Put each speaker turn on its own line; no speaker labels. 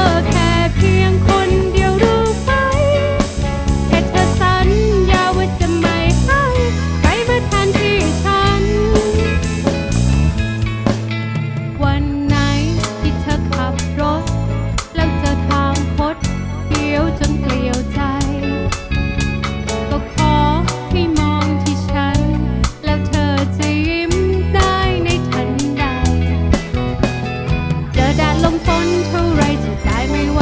look จะตาไม่ว